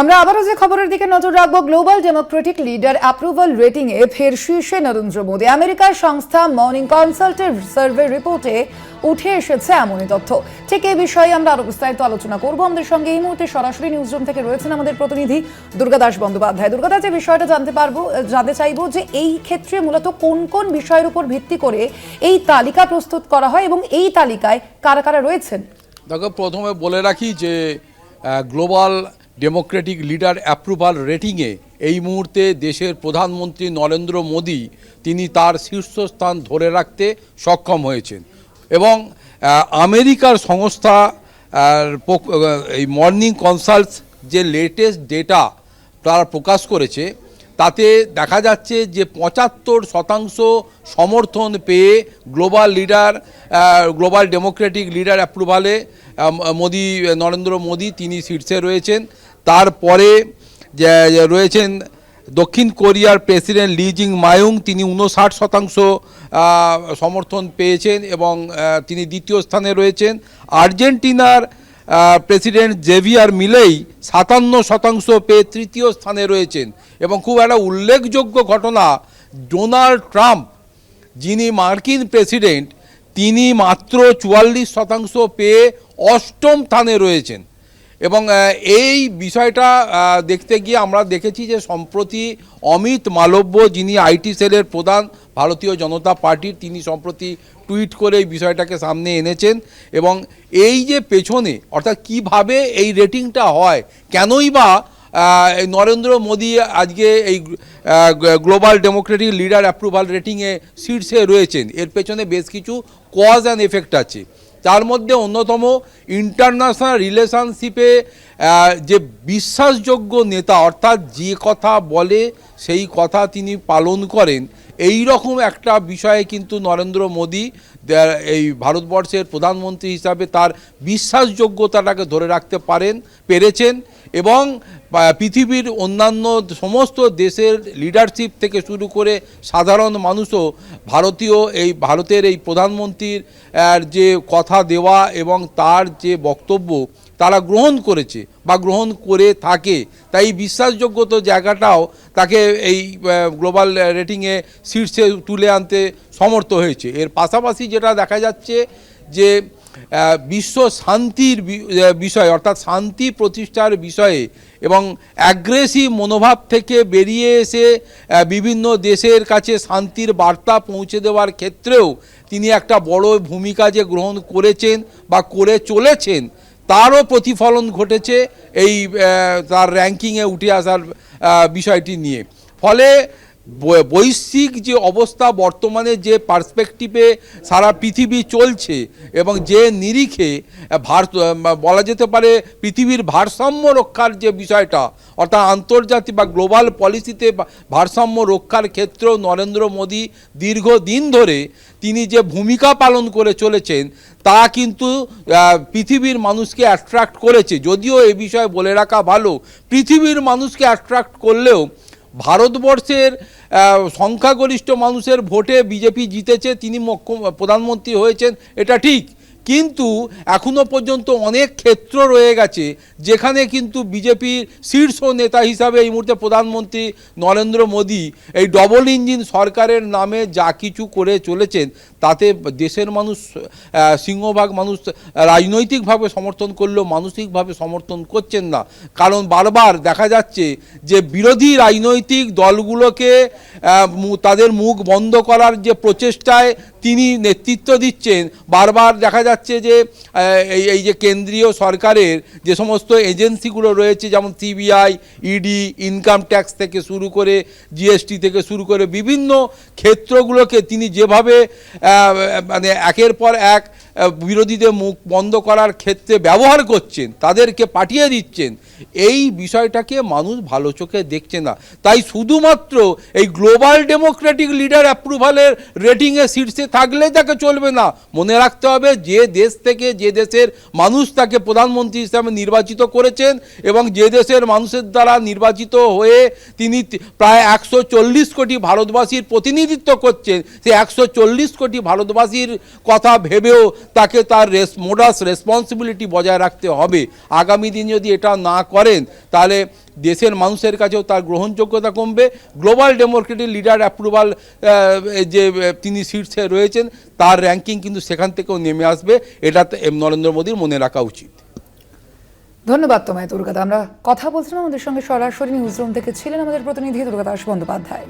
আমরা আবারও যে খবরের দিকে নজর রাখব global democratic leader approval rating এ ফের শীর্ষে নরেন্দ্র মোদী। আমেরিকার সংস্থা মর্নিং কনসাল্টের সার্ভে রিপোর্টে উঠে এসেছে এমনই তথ্য। ঠিক এই বিষয়ে আমরা আরও বিস্তারিত আলোচনা করব। আমাদের সঙ্গে এই মুহূর্তে সরাসরি নিউজ রুম থেকে রয়েছেন আমাদের প্রতিনিধি দুর্গাদাস বন্দ্যোপাধ্যায়। দুর্গাদাস যে বিষয়টা জানতে পারব জানতে চাইব যে এই ক্ষেত্রে মূলত কোন কোন বিষয়ের উপর ভিত্তি করে এই তালিকা প্রস্তুত করা হয় এবং এই তালিকায় কারা কারা রয়েছেন? দেখো, প্রথমে বলে রাখি যে গ্লোবাল ডেমোক্রেটিক লিডার অ্যাপ্রুভাল রেটিংয়ে এই মুহূর্তে দেশের প্রধানমন্ত্রী নরেন্দ্র মোদী, তিনি তার শীর্ষস্থান ধরে রাখতে সক্ষম হয়েছেন। এবং আমেরিকার সংস্থা এই মর্নিং কনসাল্ট যে লেটেস্ট ডেটা তারা প্রকাশ করেছে, তাতে দেখা যাচ্ছে যে পঁচাত্তর শতাংশ সমর্থন পেয়ে global leader global democratic leader অ্যাপ্রুভালে Modi, Narendra Modi তিনি শীর্ষে রয়েছেন। তারপরে রয়েছেন দক্ষিণ কোরিয়ার প্রেসিডেন্ট লি জিং মায়ুং তিনি উনষাট শতাংশ সমর্থন পেয়েছেন এবং তিনি দ্বিতীয় স্থানে রয়েছেন। আর্জেন্টিনার প্রেসিডেন্ট জেভিয়ার মিলেই সাতান্ন শতাংশ পেয়ে তৃতীয় স্থানে রয়েছেন। এবং খুব একটা উল্লেখযোগ্য ঘটনা, ডোনাল্ড ট্রাম্প, যিনি মার্কিন প্রেসিডেন্ট, তিনি মাত্র চুয়াল্লিশ শতাংশ পেয়ে অষ্টম স্থানে রয়েছেন। এবং এই বিষয়টা দেখতে গিয়ে আমরা দেখেছি যে সম্প্রতি অমিত মালব্য যিনি আইটি সেলের প্রধান ভারতীয় জনতা পার্টির তিনি সম্প্রতি টুইট করে এই বিষয়টাকে সামনে এনেছেন। এবং এই যে পেছনে, অর্থাৎ কীভাবে এই রেটিংটা হয়, কেনই বা নরেন্দ্র মোদী আজকে এই গ্লোবাল ডেমোক্রেটিক লিডার অ্যাপ্রুভাল রেটিংয়ে শীর্ষে রয়েছেন, এর পেছনে বেশ কিছু কজ অ্যান্ড এফেক্ট আছে। তার মধ্যে অন্যতম ইন্টারন্যাশনাল রিলেশনশিপে যে বিশ্বাসযোগ্য নেতা, অর্থাৎ যে কথা বলে সেই কথা তিনি পালন করেন, এই রকম একটা বিষয়ে কিন্তু নরেন্দ্র মোদী এই ভারতবর্ষের প্রধানমন্ত্রী হিসাবে তার বিশ্বাসযোগ্যতাটাকে ধরে রাখতে পারেন, পেরেছেন এবং পৃথিবীর অন্যান্য সমস্ত দেশের লিডারশিপ থেকে শুরু করে সাধারণ মানুষও ভারতীয় এই, ভারতের এই প্রধানমন্ত্রীর যে কথা দেওয়া এবং তার যে বক্তব্য তারা গ্রহণ করেছে বা গ্রহণ করে থাকে। তাই এই বিশ্বাসযোগ্যতা জায়গাটাও তাকে এই গ্লোবাল রেটিংয়ে শীর্ষে তুলে আনতে সমর্থ হয়েছে। এর পাশাপাশি যেটা দেখা যাচ্ছে যে বিশ্ব শান্তির বিষয়, অর্থাৎ শান্তি প্রতিষ্ঠার বিষয়ে এবং অ্যাগ্রেসিভ মনোভাব থেকে বেরিয়ে এসে বিভিন্ন দেশের কাছে শান্তির বার্তা পৌঁছে দেওয়ার ক্ষেত্রেও তিনি একটা বড় ভূমিকা যে গ্রহণ করেছেন বা করে চলেছেন তারও প্রতিফলন ঘটেছে এই তার র্যাঙ্কিংয়ে উঠে আসার বিষয়টি নিয়ে। ফলে বৈশ্বিক যে অবস্থা বর্তমানে যে পার্সপেক্টিভে সারা পৃথিবী চলছে এবং যে নিরিখে ভার বলা যেতে পারে পৃথিবীর ভারসাম্য রক্ষার যে বিষয়টা, অর্থাৎ আন্তর্জাতিক বা গ্লোবাল পলিসিতে ভারসাম্য রক্ষার ক্ষেত্রেও নরেন্দ্র মোদী দীর্ঘদিন ধরে তিনি যে ভূমিকা পালন করে চলেছেন, তা কিন্তু পৃথিবীর মানুষকে অ্যাট্রাক্ট করেছে। যদিও এ বিষয়ে বলে রাখা ভালো, পৃথিবীর মানুষকে অ্যাট্রাক্ট করলেও ভারতবর্ষের সংখ্যাগরিষ্ঠ মানুষের ভোটে বিজেপি জিতেছে, তিনি মুখ্য- প্রধানমন্ত্রী হয়েছেন, এটা ঠিক। কিন্তু এখনও পর্যন্ত অনেক ক্ষেত্র রয়ে গেছে যেখানে কিন্তু বিজেপির শীর্ষ নেতা হিসাবে এই মুহূর্তে প্রধানমন্ত্রী নরেন্দ্র মোদী এই ডবল ইঞ্জিন সরকারের নামে যা কিছু করে চলেছেন, তাতে দেশের মানুষ সিংহভাগ মানুষ রাজনৈতিকভাবে সমর্থন করলেও মানসিকভাবে সমর্থন করছেন না। কারণ বারবার দেখা যাচ্ছে যে বিরোধী রাজনৈতিক দলগুলোকে তাদের মুখ বন্ধ করার যে প্রচেষ্টায় তিনি নেতৃত্ব দিচ্ছেন, বারবার দেখা যাচ্ছে যে এই যে কেন্দ্রীয় সরকারের যে সমস্ত এজেন্সিগুলো রয়েছে, যেমন সিবিআই ইডি ইনকাম ট্যাক্স থেকে শুরু করে জিএসটি থেকে শুরু করে বিভিন্ন ক্ষেত্রগুলোকে তিনি যেভাবে মানে একের পর এক বিরোধীদের মুখ বন্ধ করার ক্ষেত্রে ব্যবহার করছেন, তাদেরকে পাঠিয়ে দিচ্ছেন, এই বিষয়টাকে মানুষ ভালো চোখে দেখছে না। তাই শুধুমাত্র এই গ্লোবাল ডেমোক্রেটিক লিডার অ্যাপ্রুভালের রেটিংয়ে শীর্ষে থাকলে তাকে চলবে না। মনে রাখতে হবে, যে দেশ থেকে যে দেশের মানুষ তাকে প্রধানমন্ত্রী হিসাবে নির্বাচিত করেছেন এবং যে দেশের মানুষের দ্বারা নির্বাচিত হয়ে তিনি প্রায় একশো চল্লিশ কোটি ভারতবাসীর প্রতিনিধিত্ব করছেন, সেই একশো চল্লিশ কোটি ভারতবাসীর কথা ভেবেও তাকে তার রেস মোডাস রেসপন্সিবিলিটি বজায় রাখতে হবে। আগামী দিন যদি এটা না করেন, তাহলে দেশের মানুষের কাছেও তার গ্রহণযোগ্যতা কমবে। গ্লোবাল ডেমোক্রেটিক লিডার অ্যাপ্রুভাল যে তিনি শীর্ষে রয়েছেন, তার র্যাঙ্কিং কিন্তু সেখান থেকেও নেমে আসবে। এটা নরেন্দ্র মোদীর মনে রাখা উচিত। ধন্যবাদ তোমায়, দুর্গাদা। আমরা কথা বলছিলাম আমাদের সঙ্গে সরাসরি নিউজ রুম থেকে। ছিলেন আমাদের প্রতিনিধি দুর্গাদাস বন্দ্যোপাধ্যায়।